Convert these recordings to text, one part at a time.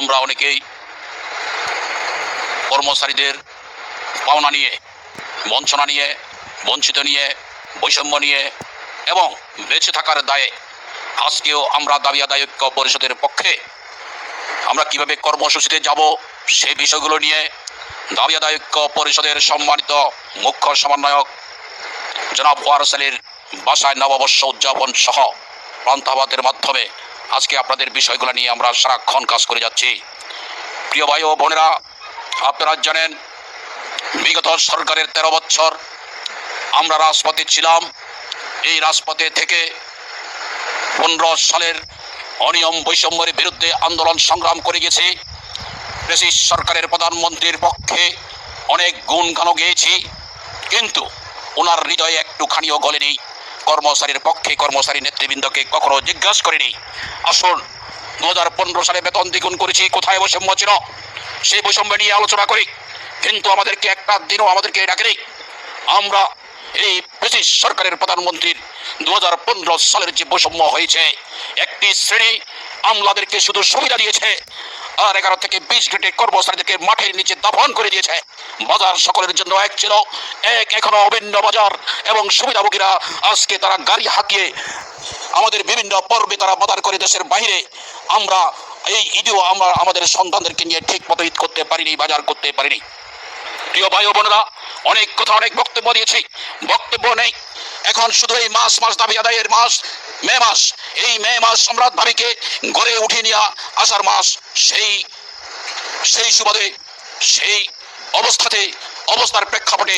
আমরা অনেকেই কর্মচারীদের পাওনা নিয়ে, বঞ্চনা নিয়ে, বঞ্চিত নিয়ে, বৈষম্য নিয়ে এবং বেঁচে থাকার দায়ে আজকেও আমরা দাবি আদায় ঐক্য পরিষদের পক্ষে আমরা কীভাবে কর্মসূচিতে যাব সেই বিষয়গুলো নিয়ে দাবি আদায় ঐক্য পরিষদের সম্মানিত মুখ্য সমন্বয়ক জনাব ওয়ারস বাসায় নববর্ষ উদযাপন সহ প্রান্তাবাদের মাধ্যমে আজকে আপনাদের বিষয়গুলো নিয়ে আমরা সারাক্ষণ কাজ করে যাচ্ছি। প্রিয় ভাই ও বোনেরা, আপনারা জানেন, বিগত সরকারের তেরো বছর আমরা রাজপথে ছিলাম। এই রাজপথে থেকে পনেরো সালের অনিয়ম বৈষম্যের বিরুদ্ধে আন্দোলন সংগ্রাম করে গেছি। ব্রিটিশ সরকারের প্রধানমন্ত্রীর পক্ষে অনেক গুণ গানও গেয়েছি। কিন্তু ওনার হৃদয়ে একটুখানিও গলেনি কর্মচারীর পক্ষে কর্মচারী নেতৃবৃন্দকে কখনো জিজ্ঞাসা করেনি। আসুন দু হাজার পনেরো সালে বেতন দ্বিগুণ করেছি, কোথায় বৈষম্য ছিল? সেই বৈষম্য নিয়ে আলোচনা করি। কিন্তু আমাদেরকে একটা দিনও আমাদেরকে ডাকেনি। আমরা এই ব্রিটিশ সরকারের প্রধানমন্ত্রীর দু হাজার পনেরো সালের যে বৈষম্য হয়েছে, একটি শ্রেণি আমলাদেরকে শুধু সুবিধা দিয়েছে আর এগারো থেকে বিশ গ্রেডের কর্মচারীদেরকে মাঠের নিচে দাফন করে দিয়েছে। বাজার সকলের জন্য এক ছিল। এক এখনও অভিন্ন বাজার এবং সুবিধাভোগীরা আজকে তারা গাড়ি হাঁকিয়ে আমাদের বিভিন্ন পর্বে তারা বাজার করে দেশের বাইরে। আমরা এই ঈদেও আমরা আমাদের সন্তানদেরকে নিয়ে ঠিক মতো ঈদ করতে পারিনি, বাজার করতে পারিনি। প্রিয় ভাই বোনেরা, অনেক কথা, অনেক বক্তব্য দিয়েছি। বক্তব্য নেই। এখন শুধু এই মাস মাস দাবি আদায়ের মাস, মে মাস। এই মে মাস সম্রাট দাবিকে গড়ে উঠিয়ে নিয়ে আসার মাস। সেই সেই সুবাদে, সেই অবস্থাতে অবস্থার প্রেক্ষাপটে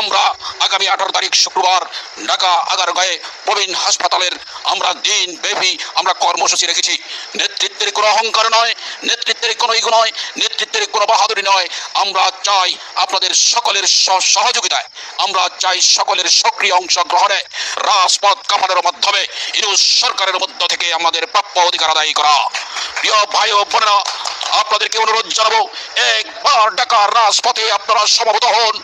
আমরা আগামী আঠারো তারিখ শুক্রবার ঢাকা আগারগাঁয়ে প্রবীণ হাসপাতালের আমরা দিন ব্যাপী আমরা কর্মসূচি রেখেছি। নেতৃত্বের কোনো অহংকার নয়, নেতৃত্বের কোনো ইগো নয়, নেতৃত্বের কোনো বাহাদুরি নয়। আমরা চাই আপনাদের সকলের সহযোগিতায়, আমরা চাই সকলের সক্রিয় অংশগ্রহণে রাজপথ কামানোর মাধ্যমে ইউনুস সরকারের মধ্য থেকে আমাদের প্রাপ্য অধিকার আদায় করা। প্রিয় ভাই ও বোনেরা আপনাদেরকে অনুরোধ জানাব, একবার ঢাকার রাজপথে আপনারা সমবেত হন,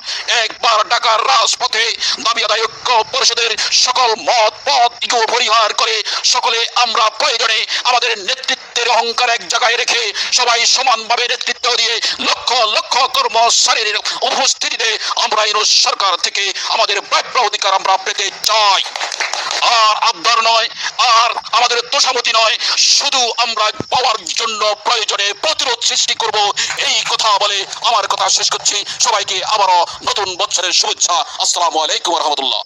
একবার ঢাকার রাজপথে দাবি আদায় ঐক্য পরিষদের সকল মত পথ পরিহার করে সকলে আমরা প্রয়োজনে আমাদের নেতৃত্বের অহংকার এক জায়গায় রেখে সবাই সমানভাবে নেতৃত্ব দিয়ে লক্ষ লক্ষ কর্মচারীর উপস্থিতিতে আমরা এই সরকার থেকে আমাদের প্রাপ্য অধিকার আমরা পেতে চাই। আবদার নয়, আর আমাদের তোষামতি নয়। শুধু আমরা পাওয়ার জন্য প্রয়োজনে প্রতিরোধ সৃষ্টি করব। এই কথা বলে আমার কথা শেষ করছি। সবাইকে আবারও নতুন বছরের শুভেচ্ছা। আসসালামু আলাইকুম রহমতুল্লাহ।